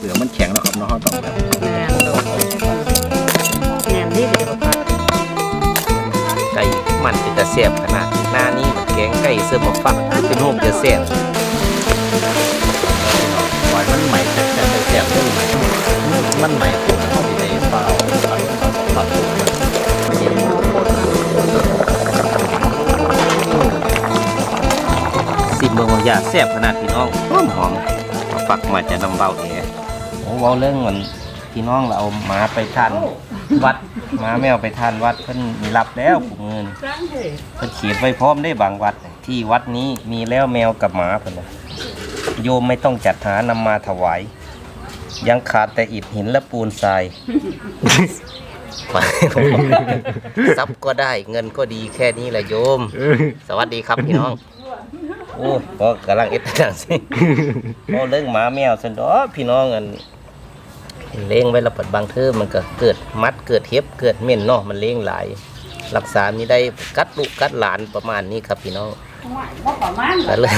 เปลือกมันแข็งแล้วครับเนาะเราต้องแบบแม่นดูแม่นที่เดียวค่ะไก่มันเป็นตะเสียบขนาดหน้านี้แกงไก่เสื้อมาฟักเป็นรูปจะเสียบปล่อยมันใหม่แต่แต่แต่แต่มันใหม่มันใหม่ตัวเขาที่ไหนเปล่าปรับตัวสิบเมืองของยาเสียบขนาดพี่น้องหอมหอมมาฟักมาจะนำเบาเองโอ้ เว้าเรื่องมันพี่น้องเราเอาหมาไปทานวัดหมาแมวไปทานวัดเพิ่นมีรับแล้วผู้เงินครั้งเถอะเพิ่นเขียนไว้พร้อมได้บางวัด ที่วัดนี้มีแล้วแมวกับหมาเพิ่นน่ะโยมไม่ต้องจัดหานำมาถวาย ยังขาดแต่อิฐหินและปูนทราย ทรัพย์ก็ได้เงินก็ดีแค่นี้แหละโยม สวัสดีครับพี่น้อง โอ้ก็กำลังเอ็ดจังสิ โอ้เรื่องหมาแมวสันดอกพี่น้องอัน เลี้ยงไว้แล้วปัดบางเทอมันก็เกิดมัดเกิดเห็บเกิดเหม็นเนาะมันเลี้ยงหลาย รักษาไม่ได้กัดลูกกัดหลานประมาณนี้ครับพี่น้องว่าประมาณก็เลย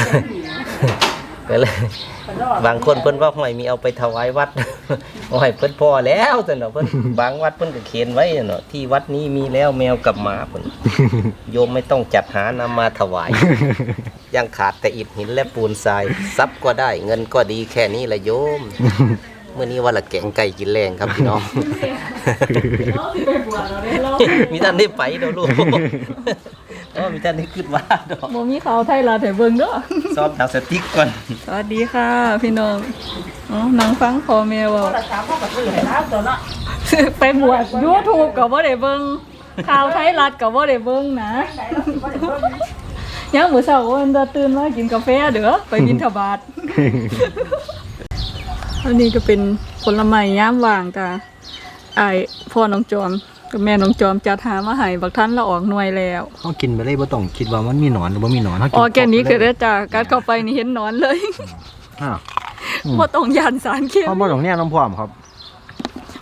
ก็เลย บางคนเพิ่นว่าห้อยมีเอาไปถวายวัดห้อยเพิ่นพอแล้วแต่เนาะเพิ่นบางวัดเพิ่นก็เขียนไว้เนาะที่วัดนี้มีแล้วแมวกับหมาเพิ่นโยมไม่ต้องจัดหานำมาถวาย ยังขาดแต่อิฐหินและปูนทรายทรัพย์ก็ได้ เงินก็ดีแค่นี้ละโยม เมื่อนี้ว่าละแกงไก่กินแรงครับพี่น้องมีท่านได้ไปเด้อลูกเออมีท่านได้ขึ้นมาดอกบ่มีข่าวไทยรัฐให้เบิ่งเด้อซ้อมทางสติ๊กก่อน สวัสดีค่ะ พี่น้องอ๋อนังฟังพอแม่เว่าโทรศัพท์เขาก็ซื้อให้แล้วตัวเนาะไปบวช YouTube ก็บ่ได้เบิ่งข่าวไทยรัฐก็บ่ได้เบิ่งนะยังมื้อเช้าวันจะตื่นมากินกาแฟเด้อไปบิณฑบาต อันนี้ก็เป็นผลไม้ยามว่างจ้ะอ้ายพ่อน้องจอมกับแม่น้องจอมจัดหามาให้บักทันละออกหน่วยแล้วเขากินไปเลยบ่ต้องคิดว่ามันมีหนอนหรือบ่มีหนอนเขากิออร์แกนิกคือได้จ้ะกัดเข้าไปนี่เห็นหนอนเลยอ้าวบ่ต้องยานสารเคเขามีบ่ต้องเนี่ยน้ำพร้อมครับ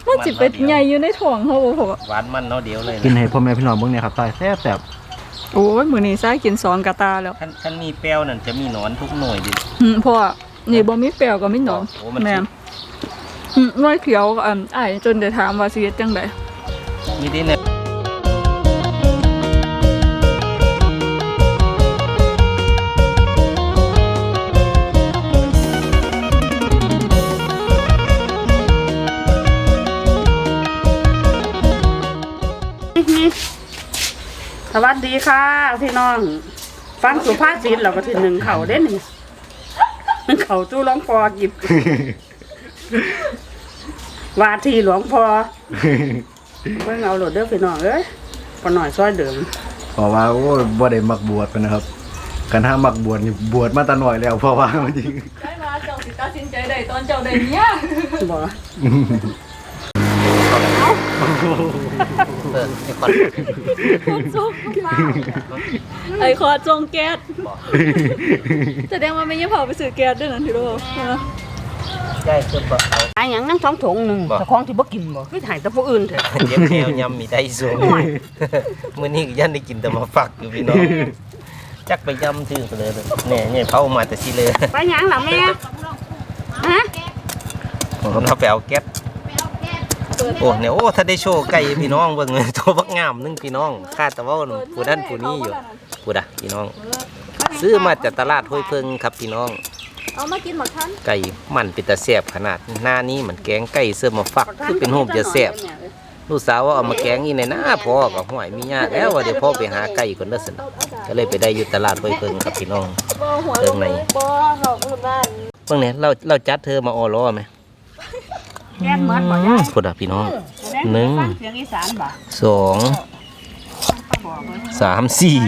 มันสิเป็นใหญ่อยู่ในท้องเขาบ่พอหวานมันเนาะเดียวเลยกินนะให้พ่อแม่พี่น้องเบิ่งเนี่ยครับตายแซ่บแซ่บโอ้ยมื้อนี้ซ้ายกินสองกะตาแล้วท่านท่านมีแป้วนั่นจะมีหนอนทุกหน่วยดิอืมเพราะว่า นี่บ่มีแปลวก็มีหนอนโอ้มันสิ แม่นอืมหน้อยเขียวก็อันอ้ายจนได้ถามว่าสิเฮ็ดจังได มีที่เนี่ยสวัสดีค่ะพี่น้อง ฟังสุภาษิตเราก็ถึงหนึ่งเขาได้หนึ่งหนึ่ง เขาจู้หลวงพ่อกิบวาทีหลวงพ่อเพิ่งเอาโหลดเด้อพี่น้องเอ้ยพอหน่อยซอยเดิมเพราะว่าโอ้ยบ่ได้มักบวชปานนะครับกันถ้ามักบวชนี่บวชมาแตะหน่อยแล้วเพราะว่ามันจริง ได้มาเจ้าสิตัดสินใจได้ตอนเจ้าได้เมีย บ่ เออไอ้คอนคนสุกไอ้ขอจงแก๊สแสดงว่าไม่ยังเผาไปซื้อแก๊สด้วยนั่นที่รู้ใช่ไหมได้เพิ่นบ่เอาไอ้หยังนั่งท้องถงหนึ่งบ่แต่ของที่บ่กินบ่คือถ่ายแต่ผู้อื่นเถอะเจ็บแนวยำมีได้สูงมื้อนี้ก็ยันได้กินแต่มาฝักอยู่พี่น้องจักไปยำถือไปเลยแน่เนี่ยเผามาแต่สิเลยไปหยังล่ะแม่ฮะผมเอาไปเอาแก๊ส โอ้เนี่ยโอ้ถ้าได้โชว์ไก่พี่น้องเบิ่งเลยตัวบักงามหนึงพี่น้องคาดแต่ว่าผู้นั้นผู้นี้อยู่ผู้ใดพี่น้อง ซื้อมาจากตลาดห้วยเพิงครับพี่น้อง เอามากินหมดทันไก่มันเป็นตาแซ่บขนาดหน้านี้เหมือนแกงไก่เสื้อมาฟักคือเป็นหูมจะแซ่บลูกสาวว่าเอามาแกงอีในหน้าพ่อกับห่วยมีญาติแล้วว่าเดี๋ยวพ่อไปหาไก่ก่อนเด้อสิก็เลยไปได้อยู่ตลาดห้วยเพิงครับพี่น้องบ่หัวเรื่องไหนบ่เขาคือบ้านเบิ่งเนี่ยเราเราจัดเธอมาออล้อไหม แก้นเหมือนบ่ยายพูดอะพี่น้อง หนึ่ง ฟัเสียงอีสานบ่สองสามสี่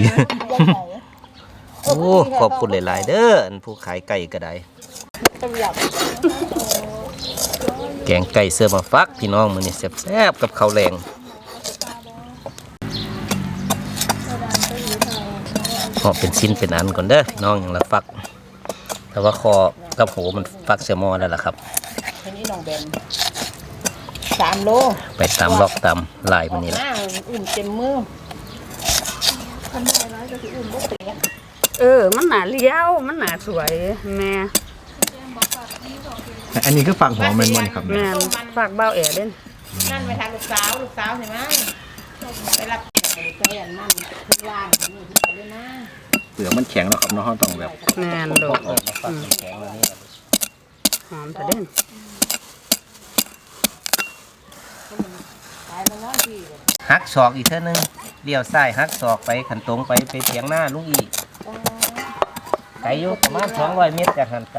โอ้ขอบคุณหลายๆเด้ออันผู้ขายไก่ก็ได้ แกงไก่เสื้อมาฟักพี่น้องมื้อนี้แซ่บๆกับข้าวแรงเหาะเป็นชิ้นเป็นอันก่อนเด้อพี่น้องอย่างละฟัก แต่ว่าคอกับหูมันฟักเสียหมอแล้วล่ะครับ ทีนี้น้องแบนสามโลไปตามลอกตามลายมันนี่แหละหน้าอุ่นเต็มมือเออ มันหนาเลี้ยว มันหนาสวยแม่อันนี้คือฝักหอมแมันมันครับแม่นฝากเบ้าแอเด่นนั่นไปทางลูกสาวลูกสาวเห็นไหมไปรับไปอันนั่นข้างล่างนี่ไปเลยนะเปลือกมันแข็งแล้วครับเนาะเราต้องแบบแม่นโดดออกมาฟักแข็งๆแบบนี้ล่ะหอมแต่เด่น หักศอกอีกเท่านึงเลี้ยวซ้ายหักศอกไปขันตรงไปไปเถียงหน้าลุงอีกไกลอยู่ประมาณ200เมตรจากหันไป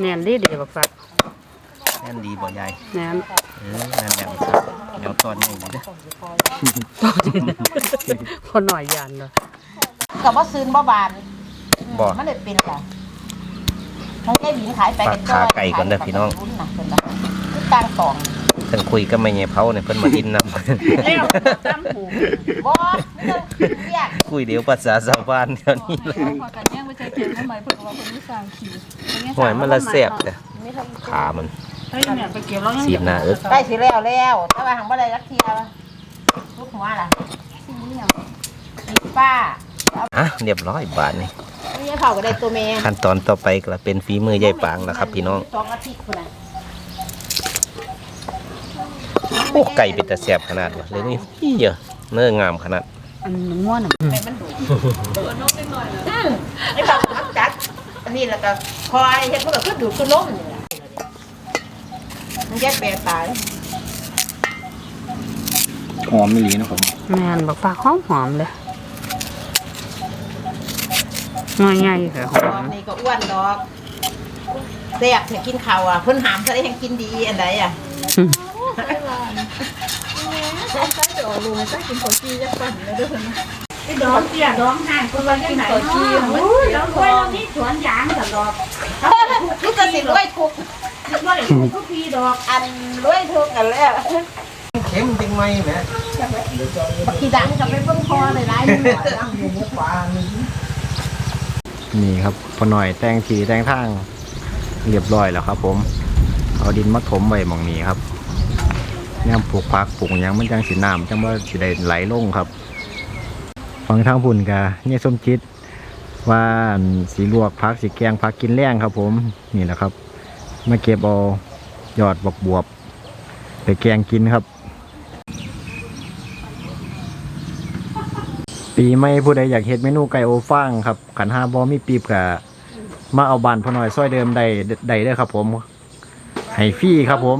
แม่นดีดีบักฝากนั่นดีบ่ใหญ่แม่นเออนั่นแหละมันครับเดี๋ยวตอนนี้เด้อคนหน่อยยันเลยกับว่าซื้อบ่บานบ่มันเลยเป็นหรอทั้งไอ้หญิงขายไปฝากขาไก่ก่อนเด้อพี่น้องต่างสอง เพิ่นคุยก็ไม่ใหญ่เผาเนี่ยเพิ่นมาดินนำแล้วตั้มหูบ่ไม่ต้องเรียกคุยเดี๋ยวภาษาชาวบ้านเดี๋ยวนี้เลยพอกันแย่งไปเจอเกมทำไมเพิ่นว่าเพิ่นไม่สร้างขี่หอยมันละแซ่บแต่ขามันเฮ้ยแม่ไปเก็บแล้วยังสีหน้าเอิดได้สิแล้วแล้วแต่ว่าหังบ่ได้รักเทียลูกหัวล่ะป้าอะเรียบร้อยบาทนี่นี่เผาก็ได้ตัวแม่ขั้นตอนต่อไปก็เป็นฝีมือยายปางแล้วครับพี่น้องสองอาทิตย์คนน่ะ โอ้ไก่เป็นแต่แซ่บขนาดวะเลยนี่เยอะเนื้องามขนาดอันง้วนอะแม่มันดูไอ้เผาก็จัดอันนี้แล้วก็คอยเฮ็ดมันก็คือดูดคือล้มนี่แหละมันแยกแปรตายหอมไม่หลีนะครับแม่นบักฝากหอมหอมเลยน้อยใหญ่ค่ะหอตอมนนี้ก็อ้วนดอกแซ่บถ้ากินข้าวอะเพิ่นหามซะได้ยังกินดีอันใดอะ ไอ้ดอกเตี้ยดอกห่างคนว่าจังไหนเนาะโอ้ยเราด้วยเรานี่สวนยางตลอดนี่ก็สิรวยทุกด้วยทุกทีดอกอันรวยทุกกันแล้วเข็มจริงไหมแม่ขี่ดังกับไปเบิ่งคอหลยๆนิดหน่อยดังอยู่ในขวานี่นี่ครับพอหน่อยแต่งทีแต่งทางเรียบร้อยแล้วครับ ผม เอาดินมาถมไว้มองนี้ครับ ย่ำปลูกพักปลูกยังมันจังสีน้ำจังว่าสิได้ไหลลงครับฟังทางพุ่นกะเนี่ยส้มจิตว่าสีลวกพักสีแกงพักกินแรงครับ ผมนี่แหละครับมาเก็บเอายอดบวบบวบไปแกงกินครับ ปีไม่ผู้ใดอยากเฮ็ดเมนูไก่โอฟางครับขันห้าบอมีปีบกะมาเอาบานพอหน่อยซอยเดิมใดใดได้ครับ ผมให้ฟรี่ครับผม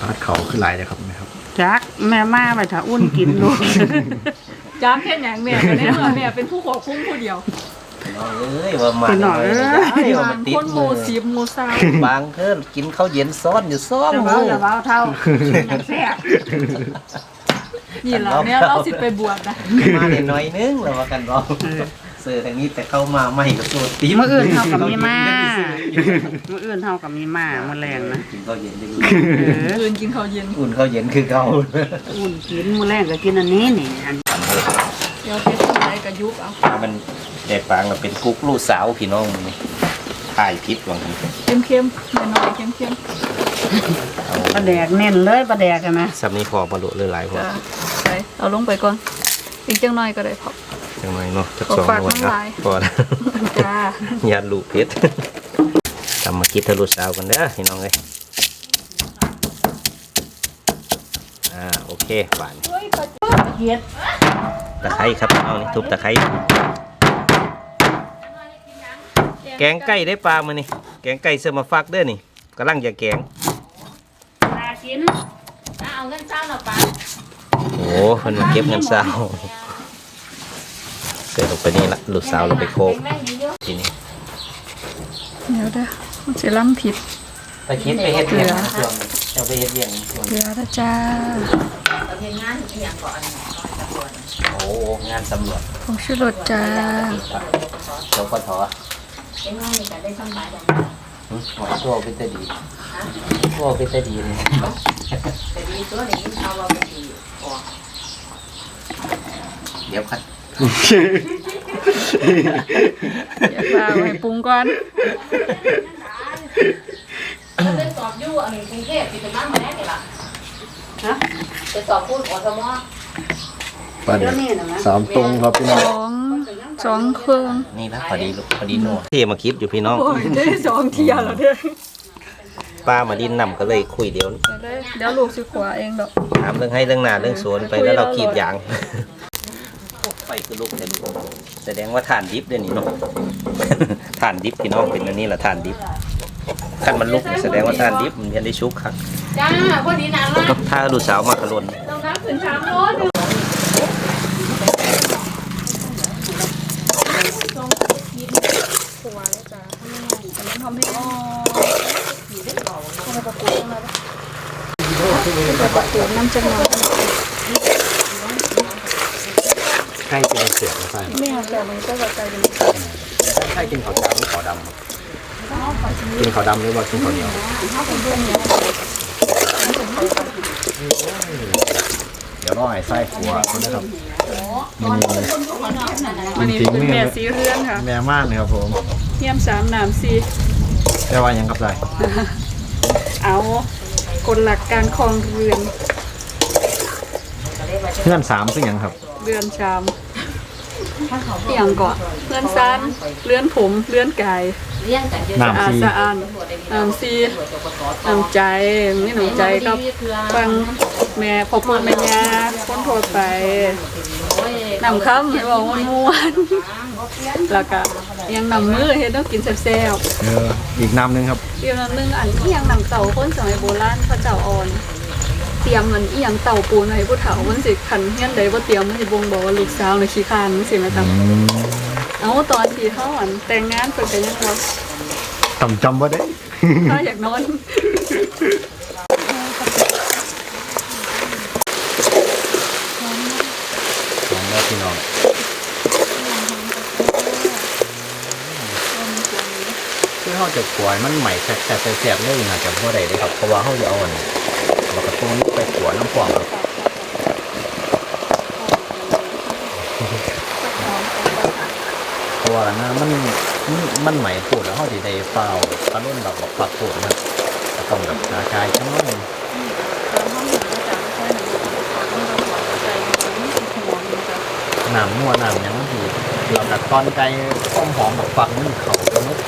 จะไปขออันนั้นท่าดเขาขึ้นหลายเลยครับนะครับจักแม่มาไปถ้าอุ่นกินลูกจ้าแค่หยังแม่ก็ได้ว่าแม่เป็นผู้ควบคุมผู้เดียวเอ้ยว่ามาเป็นหน่อยเอ้ยว่าบามันงติดคนหมืมู่อสิบหมูสามบางเพิ่นกินข้าวเย็นซ้อนอยู่ซ้อนจะเว้าจะเว้าเท่าแซ่บนี่ล่ะเนี่ยเราสิไปบวชนะมาเล่นหน่อยนึงแล้วว่ากันเรอ เสือทางนี้แต่เข้ามาไม่ก็ตัวตีมื้ออื่นเฮากับมีมามื้ออื่นเฮากับมีมามื้อแรงนะกินข้าวเย็นได้เออคืนกินข้าวเย็นอุ่นข้าวเย็นคือเก่าอุ่นกินมื้อแรงก็กินอันนี้นี่อันเดี๋ยวเฮ็ดจังไดก็ยุบเอามันแต่ปางเราเป็นกุ๊กลูกสาวพี่น้องมันนี่ถ่ายพิษวังนี้เข้มๆน้อยๆเข้มปลาแดกเน้นเลยปลาแดกอะนะซับนี้พอมาโลเลยหลายพๆอจ้าไปเอาลงไปก่อนอีกจังน้อยก็ได้พอ จังไรเนาะจักขอสองฝากหน่วยน้ำลายพอแล้วจ้าอย่าลูกเพชรทำมาคิดทะลุสาวกันเด้อพี่น้องเลยอ่าโอเคฝานเฮ็ดตะไคร้ครับพี่น้องนี่ทุบตะไคร้แกงไก่ได้ปลามานี่แกงไก่เสอมาฟักเด้อนี่กำลังจะแกงน่ากินเอาเงินเช้าหน่อยป้าโอ้เพิ่นมาเก็บเงินสาวเกิดลง ไปนี่ละลูกสาวเราไปโคกทีนี้เดี๋ยวเด้อมันสิล้ำผิดไปคิดไปเฮ็ดเรียงส่วนจะไปเฮ็ดเรียงส่วนเดี๋ยวนะจ้าเฮ็ดงานอีหยังก่อนโอ้งานสำรวจผงชูรสจ้าเจ้าพ่อถอเป็นงานนี่ก็ได้สำบายแบบหึหอยตัวเป็นตาดีตัวเป็นตาดีเลยแต่ดีตัวนี้เอาว่าบ่ดีออกเดี๋ยวครับ อยากว่าให้ปรุงก่อนไปสอบอยู่อันนี้กรุงเทพสิเป็นบ้านมาแน่นี่ล่ะฮะไปสอบพูดอสมปลาเด็กสามตรงครับพี่น้องสองสองเครื่องนี่ละพอดีลูกพอดีนัวเทมาคลิปอยู่พี่น้องโอ้ยได้สองเทียแล้วเด้อป้ามาดินนำก็เลยคุยเดี๋ยวเด้อเดี๋ยวลูกสิขวาเองดอกถามเรื่องให้เรื่องนาเรื่องสวนไปแล้วเราขีดยางไฟ คือลูกเต็มแสดงว่าฐานดิบเดี๋ยวนี้เนาะ ฐานดิบพี่น้องเป็นอันนี้แหละฐานดิบขั้นมันลุกนี่แสดงว่าฐานดิบมันยังได้ชุกครับจ้าพอดีนานละถ้าดูสาวมากระลนต้องน้ำขึ้นสามโลนึงน้ำจังหวะ ใกล้เป็นเสียงใช่แม่แต่มันก็แบบใจเป็นใช่กินข้าวจานหรือข้าวดำครับกินข้าวดำหรือว่ากินข้าวเหนียวเดี๋ยวรอให้ไส้ขัวคนนะครับนี่วันนี้เป็นแม่สีเรือนค่ะแม่มากเลยครับผมเยี่ยมสามน้ำสี่แม่ว่ายังกับไรเอากฎหลักการครองเรือนเพื่อนสามซึ่งยังครับ เรือนชามอหย่างก่อนเรือนซันเรือนผมเรือนกายเลี้ยงกันเยอะสะอาน้ำดซีสะอาดน้ำซีน้ำใจนี่น้ำใจก็ฟังแม่พ่อพ่อแม่ยาคนโทษไปนำคำให้บอกมันม่วนๆแล้วก็ยังนำมือเฮ็ดต้องกินแซ่บเอออีกน้ำหนึงครับๆอีกอันหนึงอันอีหยังนำเต่าคนสมัยโบราณเขาเจ้าอ่อน เตรียมมันอีหยังเต่าปูนให้ผู้เฒ่ามันสิคันเฮียนใดบ่เตรียมมันสิบ่งบอกว่าลูกสาวน่ะขี้คร้านจังซี่แม่ตาเอาตอนที่เขาอันแต่งงานเพิ่นก็ยังว่าจำจำว่าได้ถ้าอยากนอนลองแล้วพี่น้องคือเขาจะกวายมันใหม่แซ่บๆแซ่บๆเลยนะจำว่าได้เลยครับเพราะว่าเขาจะเอาอันบักก ระตุ้ไปขัวน้ำฟองครับเพราะว่านะมันมันใหม่พูดแล้วเขาจะได้เฝ้าปลาลุ่นแบบบอกปักพูดนะต้องแบบกระจายจังเลยน้ำนัวหน้ำหยังไม่ดีเราตัดตอนไก่ต้มหอมแบบฟังมันเขาไปหมด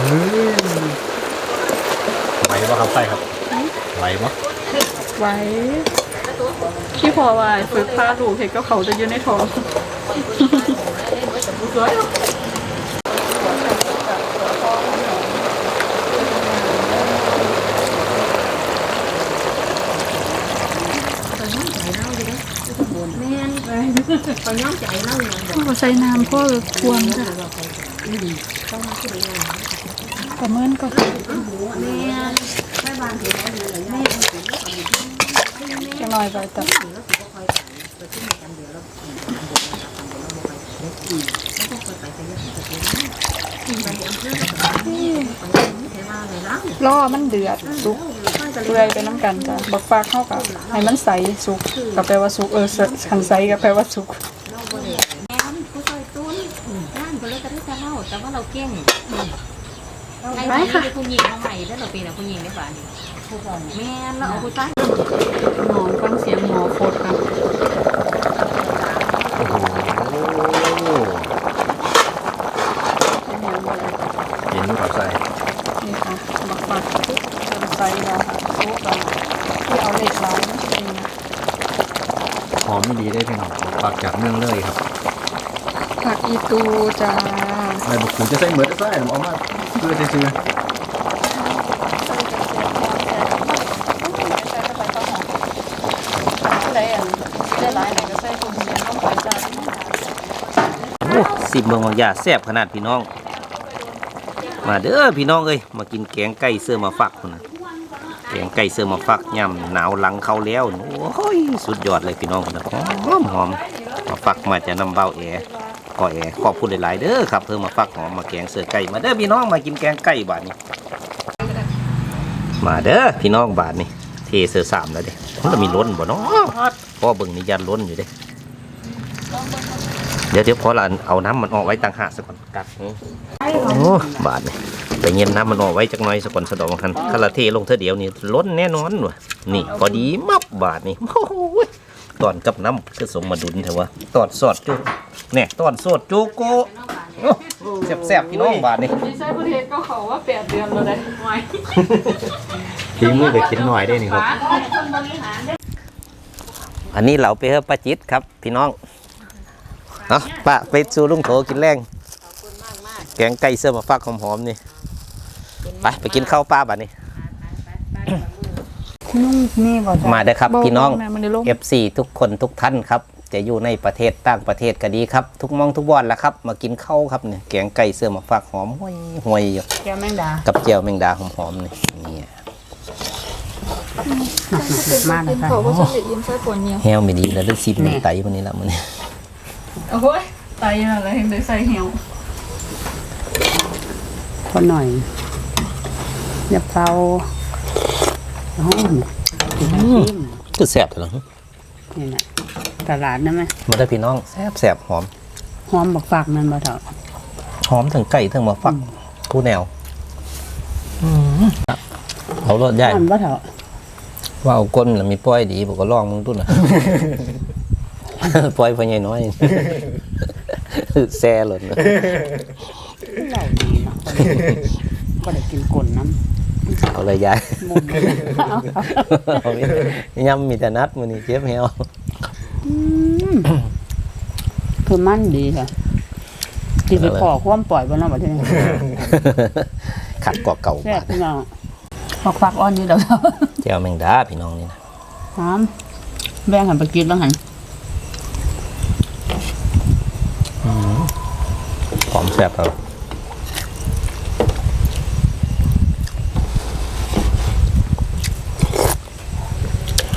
เฮ้ย ไหวปะครับไส้ครับ ไหวปะไว้ที่พอว่าฝึกพาลูกเห็ดก็เขาจะอยู่ในท้องพ่อใส่น้ำพ่อทวงจ้ะ ประเมินก่อจะลอยไปต่อล่อมันเดือดสุกเปื่อยไปน้ำกันจ้ะบักฟากเข้ากับให้มันใสสุกก็แปลว่าสุกเออขันใสก็แปลว่าสุกผู้ช่วยตุ้นงานก็เลยก็ได้จะเล่าแต่ว่าเราเก่ง ไอ้ไปใหม่ค่ะเป็นผู้หญิงเอาใหม่ได้เราเป็นผู้หญิงได้ป่ะนี่แม่เราเอาผู้ชายหมอฟังเสียงหมอโคตรค่ะโอ้โหเป็นอย่างไรเห็นกับไส้นี่ค่ะบักบักขันใสแล้วค่ะสุกแล้วที่เอาเหล็กร้ายมันจะเป็นหอมไม่ดีได้พี่น้องปักจากเมืองเลยครับผักอีตูจ้าไอ้บุกคุณจะใส่เหมือนไส้ผมเอามาเพื่อจะซื้อได้อันได้หลายไหนก็ใส่คนเสียงต้องไปจ้าโอ้สิบเมืองบางยาแซ่บขนาดพี่น้อง มาเด้อพี่น้องเอ้ยมากินแกงไก่เสื้อมาฟักพุ่นะแกงไก่เสื้อมาฟักย่ำหนาวหลังเขาแล้วโอ้ยสุดยอดเลยพี่น้องพุ่นนะหอมหอมมาฟักมาจะนำเบ้าแอ ก็แอขอบคุณหลาย ๆ เด้อครับเพิ่มมาฟักหอมมาแกงเสือไก่มาเด้อพี่น้องมากินแกงไก่บาดนี้ มาเด้อพี่น้องบาดนี้เทเสือสามแล้วเด้มันจะมีล้นบ่เนาะพ่อเบิ่งนี่ยันล้นอยู่เด้เดี๋ยวเดี๋ยวพอเราเอาน้ำมันออกไว้ต่างหากสักก่อนกัดนี่โอ้บาดนี่แต่เย็นน้ำมันออกไว้จักน่อยสักอนสะดอกคันคาราเทลงเธอเดียวนี่ล้นแน่นอนว่ะนี่พอดีมับบาทนี่โอ้ ตอนกับน้ำคือสมมาดุลเถอะวะตอนสอดจุเนี่ยตอนสดจูโกโอ้แซ่บๆพี่น้องบาทนี่ดีไซน์ประเทศก็เขาว่าแปดเดือนแล้วเลยไม่ทีมือก็กินหน่อยได้นี่ครับอันนี้เราไปเฮอป้าจิตครับ พี่น้องเนาะป้าไปสู่ลุงโถกินแรงแกงไก่เสื้อมาฟักหอมๆนี่ ไปไปกินข้าวป้าบาท นี่นี่บ่มาเด้อครับ พี่น้องแม่มันได้ลง FC ทุกคนทุกท่านครับ จะอยู่ในประเทศต่างประเทศก็ดีครับ ทุกมองทุกวันแหละครับ มากินข้าวครับเนี่ยแกงไก่เสื้อมาฝากหอมห่วยห่วยอยู่แก้วแมงดากับเจียวแมงดาหอมๆนี่นี่มาเลยค่ะเขาก็จะเด็ดยิ้มใส่ปวดเหนียวแฮวไม่ดีแล้วเลือดซีบมันไตวันนี้ละมันนี่โอ้ยตายยังไงเห็นได้ใส่เหี่ยวคนหน่อยอย่าเผา ห้องกินน้ำจิ้มคือแซ่บเหรอนี่นะตลาดนะไหมมาได้อพี่น้องแซ่บแซ่บหอม หอมบักฝากนั่นบ่เถอะหอมทั้งไก่ทั้งมาฟักคู่แนวอืมเอารสใหญ่หอมบ่เถอะว่าเอาก้นแล้วมีป้อยดีบอกก็ลองมึงตุ้นนะ ป้อยพ่อใหญ่น้อย แซ่หล่นเลยเหล่าดีเนาะก็ได้กินกลนน้ำ เอาเลยยายมุมเอาไปยำมีแต่นัดมันนี่เจ็บแฮวคือมันดีค่ะที่ไปขอความปล่อยบนน้ำบัดนี้ขัดกว่าเก่าแซ่บาบทพี่น้องบักฝากอ่อนอยู่เดี๋ยวเจ้าแมงดาพี่น้องนี่นะหอมแบ่งหันไปกินบ้างหันหอมแซ่บครับ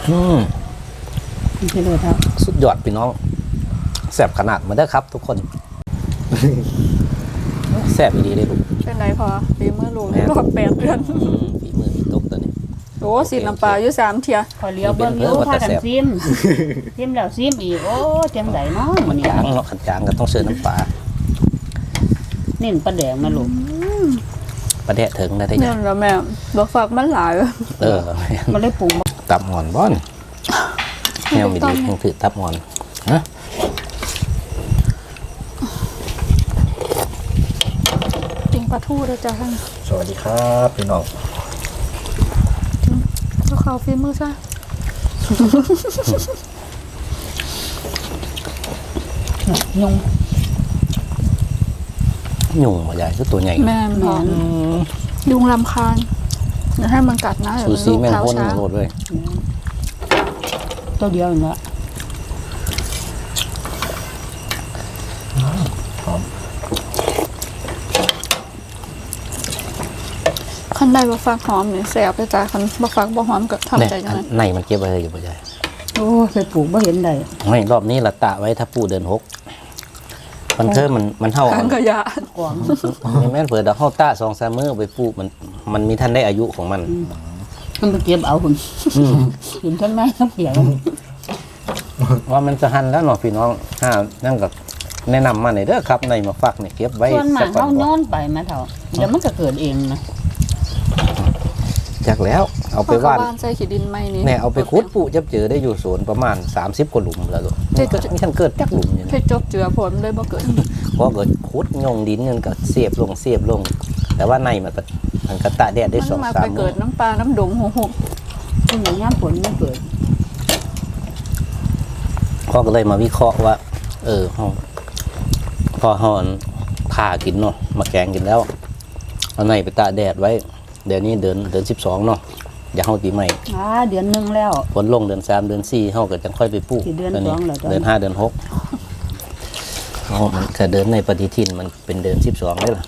อืมไม่ใช่เลยครับสุดยอดพี่น้องแซ่บขนาดมาเด้อครับ ทุกคนแซ่บดีเลยลูกเป็นไรพอฝีมือลูกแม่รอดแปดเดือนอืมฝีมือมีตกตัวนี้โอ้สีน้ำปลาอยู่สามเทียขอเลี้ยวเบิ้งอยู่พากันซิมซิมแล้วซิมอีกโอ้จังไดเนาะมื้อนี้จางเนาะขันจางก็ต้องเสิร์ฟน้ำปลาเน้นปลาแดงมาลูกประเดะถึงนะได้เนี่ยัยงแล้วแม่บอกฝากมันหลายเออมันเลยปรุง ตับหอนบ้อนแนวไม่ดีคงถือตับหอนฮะปิงปลาทูด้วยจ้าท่านสวัสดีครับพี่น้องก็เขาฝีมือซะยุงยุ่งมาใหญ่คือตัวใหญ่แม่นพอยุงลำคาญ อย่าให้มันกัดนะเดี๋ยวซูมันซีลูกแม่งเท้าพ่นช้า โหดเลยตัวเดียวนี่ละคันได้บะฟักหอมเนี่ยแสบไปจ้าคันบะฟักบะหอมก็เนี่ยทำใจยังไงในมันเก็บไว้เลยอยู่บ่ใหญ่โอ้ไปปลูกบ่เห็นได้ไม่รอบนี้ละตะไว้ถ้าปูเดินหกมันเธอมันมันเท่าขังขยะกวางไม่แม่นเผื่อดอกเฮาตาสองสามมื้อไปปลูกมัน มันมีท่านได้อายุของมันมันไปเก็บเอาหุ่นกินทั้งในทั้งเปียกว่ามันจะหันแล้วเนาะพี่น้องห้านั่นก็แนะนำมาหน่อยเด้อครับในมาฟักเนี่ยเก็บไว้ส่วนมากสัเฮาก่นอนไปมาเถอะเดี๋ยวมันก็เกิดเองนะจักแล้ว เอาไปไปว่านบ้านใส่ขีดินไม่นี่เนี่ยเอาไปคุดปุจับเจอได้อยู่สวนประมาณ 30กว่าหลุมแล้วลูกนี่เกิดนี่ท่านเกิดจักหลุมอยู่เพนะชรจบเจือผลเลยบ่เกิดเพราะเกิดคุดยงดินเงินก็เสียบลงเสียบลง แต่ว่าในมัน ก็มันก็ตะแดดได้มันสองมาสาไปมเกิดน้ำปลา น้ำดงหูหูที่ไหนย่ามฝนไม่เกิดพ่อก็เลยมาวิเคราะห์ว่า เออเฮาพอเฮาผ่ากินเนาะมาแกงกินแล้วเอาในไปตากแดดไว้ เดี๋ยวนี้เดือนเดือนสิบสองเนาะอย่าเฮาตีใหม่ อ่าเดือนหนึงแล้ว ฝนลงเดือนสามเดือนสี่เฮาก็จังค่อยไปปลูกสี่เดือนตัวสองเหรอจ๊ะ เดือนห้าเดือนหกเฮามันก็เดินในปฏิทินมันเป็นเดือนสิบสองได้ล่ะ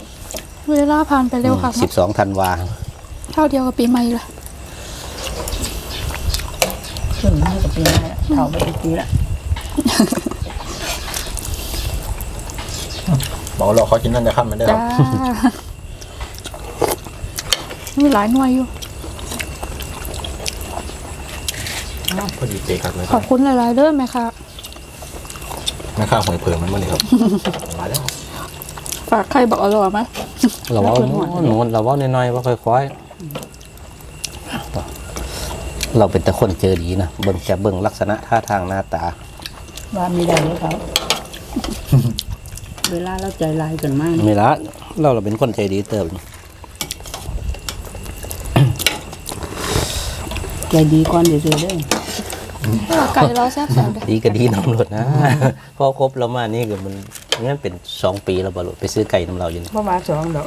เวลาผ่านไปเร็วค่ะสิบสองธันวาเท่าเดียวกับปีใหม่เลยซึ่งนี่ก็เป็นได้ละเท่าไปอีกปีละบอกเราเขากินนั่นจะข้ามมันได้คจ้ารับมีหลายหน่วยอยู่ พอดีเจครับเลยขอบคุณหลายๆเด้อแม่ค่ะนะครับหอยเผือกมันมันนี่ครับมาแล้ว ฝากใครบอกอร่อยไหมเราเว่าหนูเราเว่าน้อยๆว่าค่อยๆเราเป็นแต่คนเจอดีนะเบิ่งจะเบิ่งลักษณะท่าทางหน้าตาว่าไม่ได้เลยเขาเวลาเราใจลายกันมากไม่ละเราเราเป็นคนใจดีเติมใจดีก่อนเดี๋ยวเจอเด้อไก่เราแซ่บๆเด้อดีก็ดีน้ำรดนะพอครบเรามานี่ก็มัน งั้นเป็นสองปีแล้วบรรลุไปซื้อไก่น้ำเราอยู่นี่เพราะว่าสองดอก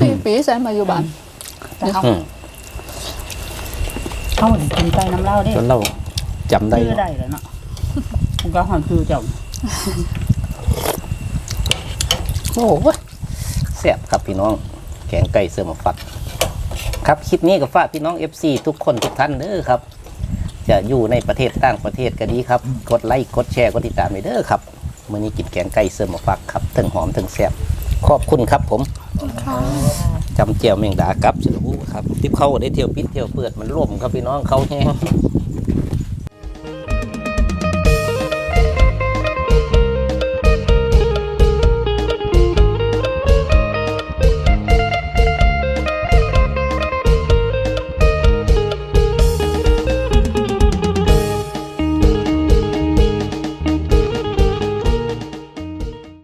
สี่ปีแซนมาอยู่บ้านอืมเขาได้กินไก่น้ำเหล้าเด้จนเราจำได้ชื่อได้แล้วเนาะผมก็หอนคือเจ้าโอ้โหแซ่บครับพี่น้อง แกงไก่เสือหมาฝัก ครับคลิปนี้กับฝากพี่น้อง FC ทุกคนทุกท่านเด้อครับ จะอยู่ในประเทศต่างประเทศก็ดีครับ กดไลค์กดแชร์กดติดตามไปเด้อครับ มื้อนี้กินแกงไก่เสือหมาฝักครับถึงหอมถึงแซ่บขอบคุณครับผมจำเจียวแมงดากับสรูครับทิพเข้าได้เที่ยวปิดเที่ยวเปิดมันร่วมครับพี่น้องเขาแห้ง